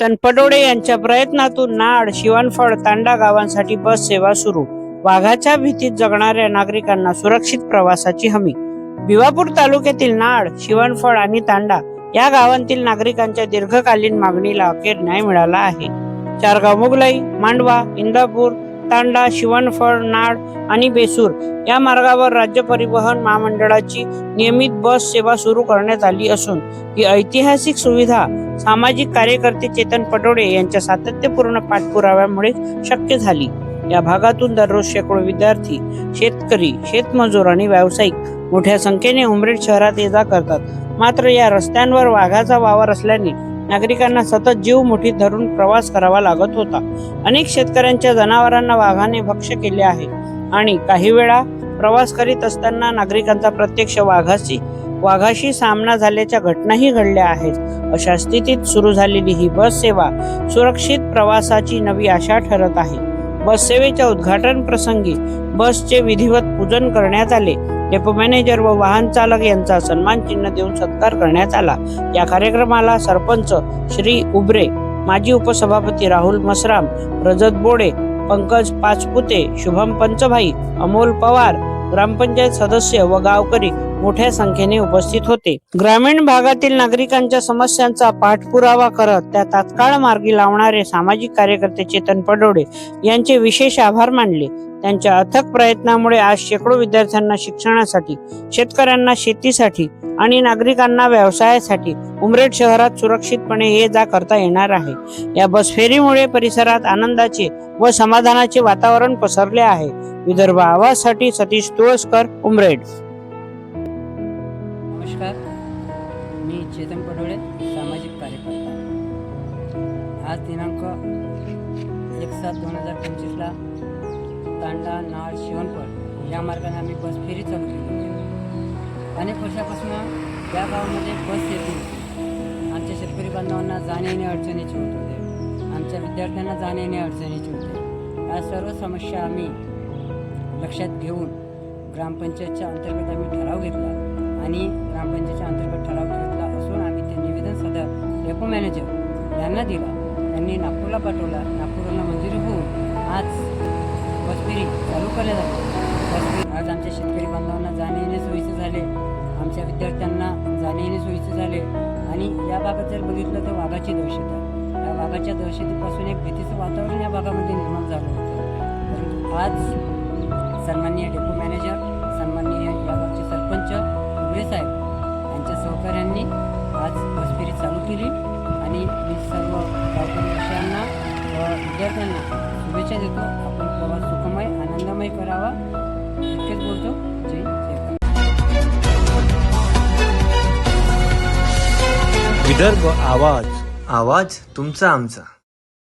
चेतन पडोडे यांच्या प्रयत्नातून नाड शिवणफळ तांडा गावांसाठी बस सेवा सुरू. वाघाच्या भीतीत जगणाऱ्या नागरिकांना सुरक्षित प्रवासाची हमी. भिवापूर तालुक्यातील नाड शिवणफळ आणि तांडा या गावांतील नागरिकांच्या दीर्घकालीन मागणीला अखेर न्याय मिळाला आहे. चारगाव मुगलाई मांडवा इंदापूर तांडा शिवणफळ नाड आणि बेसूर या मार्गावर राज्य परिवहन महामंडळाची नियमित बस सेवा सुरू करण्यात आली असून ही ऐतिहासिक सुविधा सामाजिक कार्यकर्ते चेतन पटोडे यांच्या सातत्यपूर्ण पाठपुराव्यामुळे शक्य झाली. या भागातून दररोज शेकडो विद्यार्थी शेतकरी शेतमजूर आणि व्यावसायिक मोठ्या संख्येने उमरेड शहरात ये जा करतात. मात्र या रस्त्यांवर वाघाचा वावर असल्याने नागरिकांना सतत जीव मुठीत धरून प्रवास करावा लागत होता. अनेक शेतकऱ्यांच्या जनावरांना वाघाने भक्ष्य केले आहे. आणि काही वेळा प्रवास करीत असताना नागरिकांचा प्रत्यक्ष वाघाशी वाघाशी सामना झाल्याच्या घटनाही घडल्या आहेत. अशा स्थितीत सुरू झालेली ही बस सेवा सुरक्षित प्रवासाची नवी आशा ठरत आहे. बस सेवेच्या उद्घाटन प्रसंगी बसचे विधिवत पूजन करण्यात आले. डेपो मॅनेजर व वाहन चालक यांचा सन्मान चिन्ह देऊन सत्कार करण्यात आला. या कार्यक्रमाला सरपंच श्री उबरे माजी उपसभापती राहुल मसराम रजत बोडे पंकज पाचपुते शुभम पंचभाई अमोल पवार ग्रामपंचायत सदस्य व गावकरी मोठ्या संख्येने उपस्थित होते. ग्रामीण भागातील नागरिकांच्या समस्यांचा पाठपुरावा करत त्या तात्काळ मार्गी लावणारे सामाजिक कार्यकर्ते चेतन पडोडे यांचे विशेष आभार मानले. त्यांच्या अथक प्रयत्नामुळे आज शेकडो विद्यार्थ्यांना शिक्षणासाठी शेतकऱ्यांना शेतीसाठी आणि नागरिकांना व्यवसायासाठी उमरेड शहरात सुरक्षितपणे ये जा करता येणार आहे. या बस फेरीमुळे परिसरात आनंदाचे व समाधानाचे वातावरण पसरले आहे. विदर्भ आवाजसाठी सतीश तुळसकर उमरेड. नमस्कार. मी चेतन पडोळे सामाजिक कार्यकर्ता. आज दिनांक एक सात दोन हजार पंचवीसला तांडा नाळ शिवणपट या मार्गाने आम्ही बस फेरी चालू केली होती. अनेक वर्षापासून या गावामध्ये बस येत. आमच्या शेतकरी बांधवांना जाणे येणे अडचणीचे होत. होते आमच्या विद्यार्थ्यांना जाणे येणे अडचणीचे होते. या सर्व समस्या आम्ही लक्षात घेऊन ग्रामपंचायतच्या अंतर्गत आम्ही ठराव घेतला. आणि ग्रामपंचायतच्या अंतर्गत ठराव घेतला असून आम्ही ते निवेदन सदर डेपो मॅनेजर यांना दिला. त्यांनी नागपूरला पाठवला. नागपूरला मंजुरी होऊन आज बस फेरी चालू करण्यात आली आज आमच्या शेतकरी बांधवांना जाणे येणे सोयीचे झाले. आमच्या विद्यार्थ्यांना जाणे येणे सोयीचे झाले. आणि या भागात जर बघितलं तर वाघाची दहशत आहे. या वाघाच्या दहशतीपासून एक भीतीचं वातावरण या भागामध्ये निर्माण झालं होतं. परंतु आज सन्माननीय डेपो मॅनेजर यांच्या आज बस चालू केली आणि मी सर्व गावकरी विषयांना व विद्यार्थ्यांना शुभेच्छा देतो. आपण प्रवास सुखमय आनंदमय करावा. इतकेच बोलतो. जय जय विदर्भ आवाज. आवाज तुमचा आमचा.